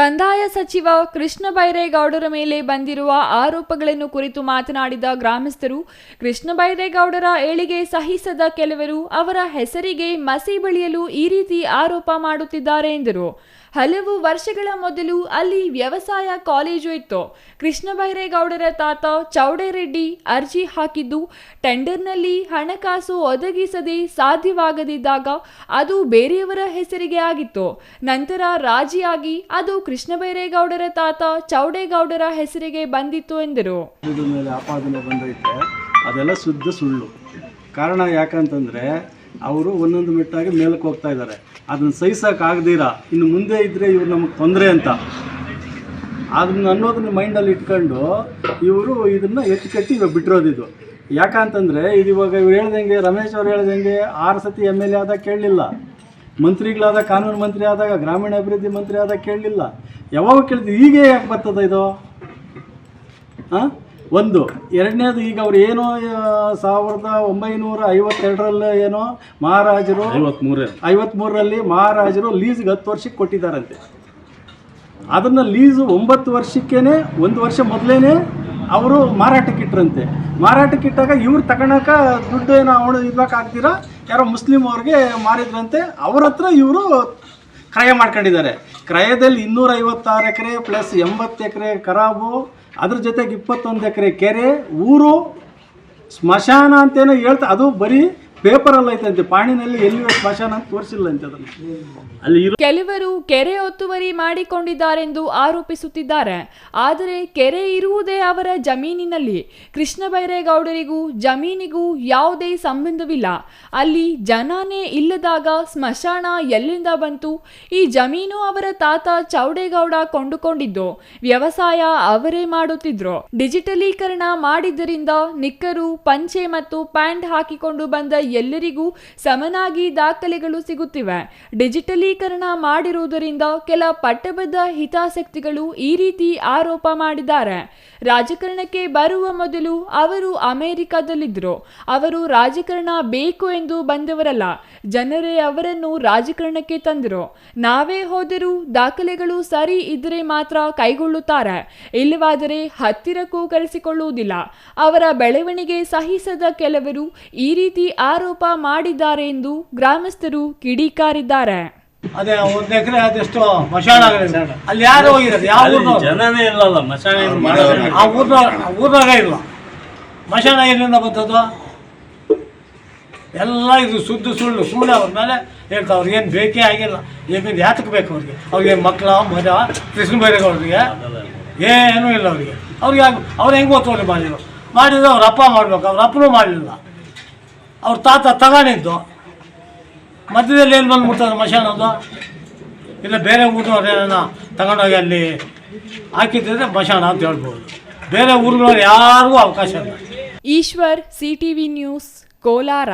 ಕಂದಾಯ ಸಚಿವ ಕೃಷ್ಣ ಬೈರೇಗೌಡರ ಮೇಲೆ ಬಂದಿರುವ ಆರೋಪಗಳನ್ನು ಕುರಿತು ಮಾತನಾಡಿದ ಗ್ರಾಮಸ್ಥರು, ಕೃಷ್ಣ ಬೈರೇಗೌಡರ ಏಳಿಗೆ ಸಹಿಸದ ಕೆಲವರು ಅವರ ಹೆಸರಿಗೆ ಮಸಿ ಬಳಿಯಲು ಈ ರೀತಿ ಆರೋಪ ಮಾಡುತ್ತಿದ್ದಾರೆ ಎಂದರು. ಹಲವು ವರ್ಷಗಳ ಮೊದಲು ಅಲ್ಲಿ ವ್ಯವಸಾಯ ಕಾಲೇಜು ಇತ್ತು. ಕೃಷ್ಣ ಬೈರೇಗೌಡರ ತಾತ ಚೌಡೇರೆಡ್ಡಿ ಅರ್ಜಿ ಹಾಕಿದ್ದು, ಟೆಂಡರ್ನಲ್ಲಿ ಹಣಕಾಸು ಒದಗಿಸದೆ ಸಾಧ್ಯವಾಗದಿದ್ದಾಗ ಅದು ಬೇರೆಯವರ ಹೆಸರಿಗೆ ಆಗಿತ್ತು. ನಂತರ ರಾಜಿಯಾಗಿ ಅದು ಕೃಷ್ಣ ಬೈರೇಗೌಡರ ತಾತ ಚೌಡೇಗೌಡರ ಹೆಸರಿಗೆ ಬಂದಿತ್ತು ಎಂದರು. ಅದೆಲ್ಲ ಶುದ್ಧ ಸುಳ್ಳು. ಕಾರಣ ಯಾಕಂತಂದರೆ ಅವರು ಒಂದೊಂದು ಮೆಟ್ಟಾಗಿ ಮೇಲಕ್ಕೆ ಹೋಗ್ತಾ ಇದ್ದಾರೆ. ಅದನ್ನು ಸಹಿಸೋಕ್ಕಾಗ್ದಿರ ಇನ್ನು ಮುಂದೆ ಇದ್ದರೆ ಇವ್ರು ನಮಗೆ ತೊಂದರೆ ಅಂತ. ಅದನ್ನ ಅನ್ನೋದನ್ನ ಮೈಂಡಲ್ಲಿ ಇಟ್ಕೊಂಡು ಇವರು ಇದನ್ನು ಎತ್ತಿಕಟ್ಟಿ ಇವಾಗ ಬಿಟ್ಟಿರೋದಿದು ಯಾಕಂತಂದರೆ ಇದು ಇವಾಗ ಇವ್ರು ಹೇಳ್ದಂಗೆ, ರಮೇಶ್ ಅವ್ರು ಹೇಳ್ದಂಗೆ ಆರು ಸತಿ ಎಂ ಎಲ್ ಎ ಆದಾಗ ಕೇಳಲಿಲ್ಲ. ಮಂತ್ರಿಗಳಾದ ಕಾನೂನು ಮಂತ್ರಿ ಆದಾಗ ಗ್ರಾಮೀಣ ಅಭಿವೃದ್ಧಿ ಮಂತ್ರಿ ಆದಾಗ ಕೇಳಲಿಲ್ಲ. ಯಾವಾಗ ಕೇಳಿದ್ವಿ ಈಗೇ ಯಾಕೆ ಬರ್ತದ ಇದು? ಹಾಂ ಒಂದು ಎರಡನೇದು ಈಗ ಅವ್ರು ಏನೋ ಸಾವಿರದ ಒಂಬೈನೂರ ಐವತ್ತೆರಡರಲ್ಲಿ ಏನೋ ಮಹಾರಾಜರು ಐವತ್ಮೂರೇ. ಐವತ್ಮೂರರಲ್ಲಿ ಮಹಾರಾಜರು ಲೀಸ್ಗೆ ಹತ್ತು ವರ್ಷಕ್ಕೆ ಕೊಟ್ಟಿದ್ದಾರಂತೆ. ಅದನ್ನು ಲೀಸು ಒಂಬತ್ತು ವರ್ಷಕ್ಕೇನೆ ಒಂದು ವರ್ಷ ಮೊದಲೇ ಅವರು ಮಾರಾಟಕ್ಕೆ ಮಾರಾಟಕ್ಕಿಟ್ಟಾಗ ಮಾರಾಟಕ್ಕೆ ಇಟ್ಟಾಗ ಇವ್ರು ತಗೊಳಕ ದುಡ್ಡು ಏನೋ ಅವಳು ಇರ್ಬೇಕಾಗ್ತೀರಾ ಯಾರೋ ಮುಸ್ಲಿಂ ಅವ್ರಿಗೆ ಮಾರಿದ್ರಂತೆ. ಅವ್ರ ಹತ್ರ ಇವರು ಕ್ರಯ ಮಾಡ್ಕೊಂಡಿದ್ದಾರೆ. ಕ್ರಯದಲ್ಲಿ ಇನ್ನೂರೈವತ್ತಾರು ಎಕರೆ ಪ್ಲಸ್ ಎಂಬತ್ತು ಎಕರೆ ಖರಾಬು ಅದ್ರ ಜೊತೆಗೆ ಇಪ್ಪತ್ತೊಂದು ಎಕರೆ ಕೆರೆ ಊರು ಸ್ಮಶಾನ ಅಂತೇನೋ ಹೇಳ್ತಾ ಅದು ಬರೀ ಪೇಪರಲ್ಲಿ ಐತಂತೆ ಪಾಣಿನಲ್ಲಿ ಸ್ಮಶಾನ ಅಂತ ತೋರಿಸಿಲ್ಲ ಅಂತ ಅದನ್ನು. ಅಲ್ಲಿ ಕೆಲವರು ಕೆರೆ ಒತ್ತುವರಿ ಮಾಡಿಕೊಂಡಿದ್ದಾರೆಂದು ಆರೋಪಿಸುತ್ತಿದ್ದಾರೆ. ಆದರೆ ಕೆರೆ ಇರುವುದೇ ಅವರ ಜಮೀನಿನಲ್ಲಿ. ಕೃಷ್ಣ ಬೈರೇಗೌಡರಿಗೂ ಜಮೀನಿಗೂ ಯಾವುದೇ ಸಂಬಂಧವಿಲ್ಲ. ಅಲ್ಲಿ ಜನನೇ ಇಲ್ಲದಾಗ ಸ್ಮಶಾನ ಎಲ್ಲಿಂದ ಬಂತು? ಈ ಜಮೀನು ಅವರ ತಾತ ಚೌಡೇಗೌಡ ಕೊಂಡುಕೊಂಡಿದ್ದು. ವ್ಯವಸಾಯ ಅವರೇ ಮಾಡುತ್ತಿದ್ರು. ಡಿಜಿಟಲೀಕರಣ ಮಾಡಿದ್ದರಿಂದ ನಿಕ್ಕರು, ಪಂಚೆ ಮತ್ತು ಪ್ಯಾಂಟ್ ಹಾಕಿಕೊಂಡು ಬಂದ ಎಲ್ಲರಿಗೂ ಸಮನಾಗಿ ದಾಖಲೆಗಳು ಸಿಗುತ್ತಿವೆ. ಡಿಜಿಟಲೀಕರಣ ಮಾಡಿರುವುದರಿಂದ ಕೆಲ ಪಟ್ಟಬದ್ಧ ಹಿತಾಸಕ್ತಿಗಳು ಈ ರೀತಿ ಆರೋಪ ಮಾಡಿದ್ದಾರೆ. ರಾಜಕಾರಣಕ್ಕೆ ಬರುವ ಮೊದಲು ಅವರು ಅಮೆರಿಕದಲ್ಲಿದ್ದರು. ಅವರು ರಾಜಕಾರಣ ಬೇಕು ಎಂದು ಬಂದವರಲ್ಲ, ಜನರೇ ಅವರನ್ನು ರಾಜಕಾರಣಕ್ಕೆ ತಂದರು. ನಾವೇ ಹೋದರೂ ದಾಖಲೆಗಳು ಸರಿ ಇದ್ದರೆ ಮಾತ್ರ ಕೈಗೊಳ್ಳುತ್ತಾರೆ. ಇಲ್ಲವಾದರೆ ಹತ್ತಿರಕ್ಕೂ ಕರೆಸಿಕೊಳ್ಳುವುದಿಲ್ಲ. ಅವರ ಬೆಳವಣಿಗೆ ಸಹಿಸದ ಕೆಲವರು ಈ ರೀತಿ ಆರೋಪ ಮಾಡಿದ್ದಾರೆ ಎಂದು ಗ್ರಾಮಸ್ಥರು ಕಿಡಿಕಾರಿದ್ದಾರೆ. ಅದೇ ಒಂದ್ ಎಕರೆ ಅದೆಷ್ಟು ಮಶಾಣ ಅಲ್ಲಿ ಯಾರು ಹೋಗಿರೋದು? ಯಾವ ಊರ್ನವ್ರು? ಜನನೇ ಇಲ್ಲಲ್ಲ ಏನು ಮಾಡೋದು ಆ ಊರ್ನ ಊರ್ನಾಗ ಇಲ್ಲ. ಮಶಾಣ ಎಲ್ಲಿಂದ ಬಂದದ್ದು? ಎಲ್ಲ ಇದು ಸುದ್ದು ಸುಳ್ಳು ಸುಳ್ಳು ಅವ್ರ ಮೇಲೆ ಹೇಳ್ತಾ ಅವ್ರಿಗೆ ಏನು ಬೇಕೇ ಆಗಿಲ್ಲ. ಈಗ ಯಾತಕ್ಕೆ ಬೇಕು ಅವ್ರಿಗೆ? ಅವ್ರಿಗೆ ಮಕ್ಕಳ ಮಜ ಕೃಷ್ಣ ಬೈರೇಗೌಡರಿಗೆ ಏನೂ ಇಲ್ಲ ಅವ್ರಿಗೆ. ಅವ್ರಿಗೆ ಅವ್ರು ಹೆಂಗೆ ಒತ್ತುವರಿ ಮಾಡಿದ್ರು ಮಾಡಿದ್ರು ಅವ್ರ ಅಪ್ಪ ಮಾಡ್ಬೇಕು ಅವ್ರ ಅಪ್ಪನೂ ಮಾಡಲಿಲ್ಲ ಅವ್ರ ತಾತ ತಗೊಂಡಿದ್ದು ಮಧ್ಯದಲ್ಲಿ ಏನು ಬಂದ್ಬಿಡ್ತದೆ ಮಶಾನದು ಇಲ್ಲ ಬೇರೆ ಊರಿನವ್ರು ಏನನ್ನ ತಗೊಂಡೋಗಿ ಅಲ್ಲಿ ಹಾಕಿದ್ದರೆ ಮಶಾನ ಅಂತ ಹೇಳ್ಬೋದು. ಬೇರೆ ಊರಿನವ್ರು ಯಾರಿಗೂ ಅವಕಾಶ ಇಲ್ಲ. Eshwar CTV news, Kolar.